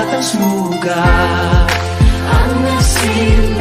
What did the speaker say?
at ang sugat. Ang nagsimula